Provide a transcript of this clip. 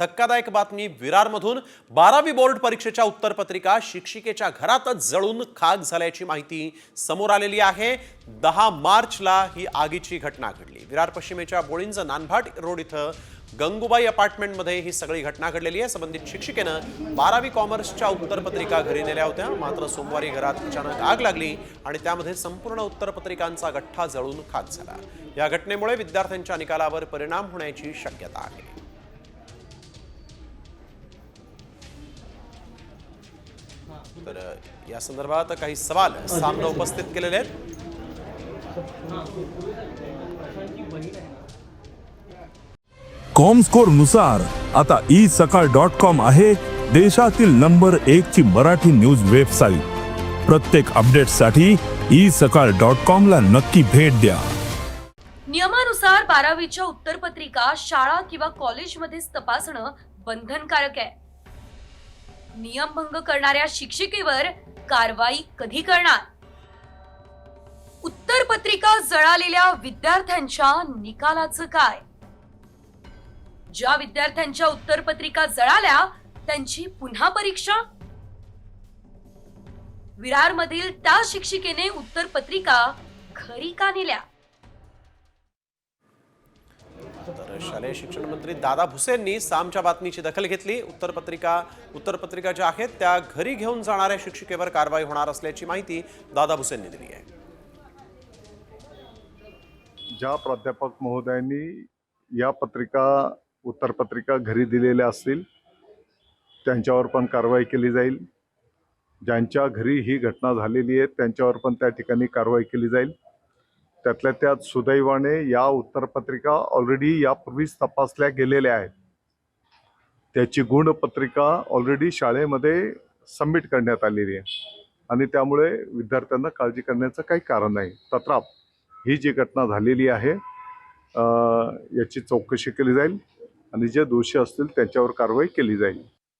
धक्कादायक बातमी विरारमधून बारावी बोर्ड परीक्षेच्या उत्तरपत्रिका शिक्षिकेच्या घरातच जळून खाक झाल्याची माहिती समोर आलेली आहे. दहा मार्चला ही आगीची घटना घडली. विरार पश्चिमेच्या बोळींज नानभाट रोड इथं गंगूबाई अपार्टमेंटमध्ये ही सगळी घटना घडलेली आहे. संबंधित शिक्षिकेनं बारावी कॉमर्सच्या उत्तरपत्रिका घरी नेल्या होत्या. मात्र सोमवारी घरात अचानक आग लागली आणि त्यामध्ये संपूर्ण उत्तरपत्रिकांचा गठ्ठा जळून खाक झाला. या घटनेमुळे विद्यार्थ्यांच्या निकालावर परिणाम होण्याची शक्यता आहे. तर या संदर्भात काही सवाल सामने उपस्थित केलेले आहेत. कॉमस्कोरनुसार आता ई सकाळ डॉट कॉम आहे देशातील नंबर एक ची मराठी न्यूज वेबसाईट. प्रत्येक अपडेटसाठी ई सकाळ डॉट कॉम ला नक्की भेट द्या. नियमानुसार बारावीच्या उत्तरपत्रिका शाळा किंवा कॉलेजमध्येच तपासणं बंधनकारक आहे. नियमभंग करणाऱ्या शिक्षिकेवर कारवाई कधी करणार? उत्तर पत्रिका जळालेल्या विद्यार्थ्यांच्या निकालाचं काय? ज्या विद्यार्थ्यांच्या उत्तरपत्रिका जळाल्या त्यांची पुन्हा परीक्षा? विरारमधील त्या शिक्षिकेने उत्तरपत्रिका खरी का नेल्या? शालेय शिक्षण मंत्री दादा भुसेंनी सामच्या बातमीची दखल घेतली. उत्तरपत्रिका उत्तरपत्रिका ज्या आहेत त्या घरी घेऊन जाणाऱ्या शिक्षिकेवर कारवाई होणार असल्याची माहिती दादा भुसेंनी दिली आहे. ज्या प्राध्यापक महोदयांनी या पत्रिका उत्तरपत्रिका घरी दिलेल्या असतील त्यांच्यावर पण कारवाई केली जाईल. ज्यांच्या घरी ही घटना झालेली आहे त्यांच्यावर पण त्या ठिकाणी कारवाई केली जाईल. त्यातल्या त्यात सुदैवाने या उत्तरपत्रिका ऑलरेडी यापूर्वीच तपासल्या गेलेल्या आहेत. त्याची गुणपत्रिका ऑलरेडी शाळेमध्ये सबमिट करण्यात आलेली आहे. आणि त्यामुळे विद्यार्थ्यांना काळजी करण्याचं काही कारण नाही. तत्राप ही जी घटना झालेली आहे याची चौकशी केली जाईल आणि जे दोषी असतील त्यांच्यावर कारवाई केली जाईल.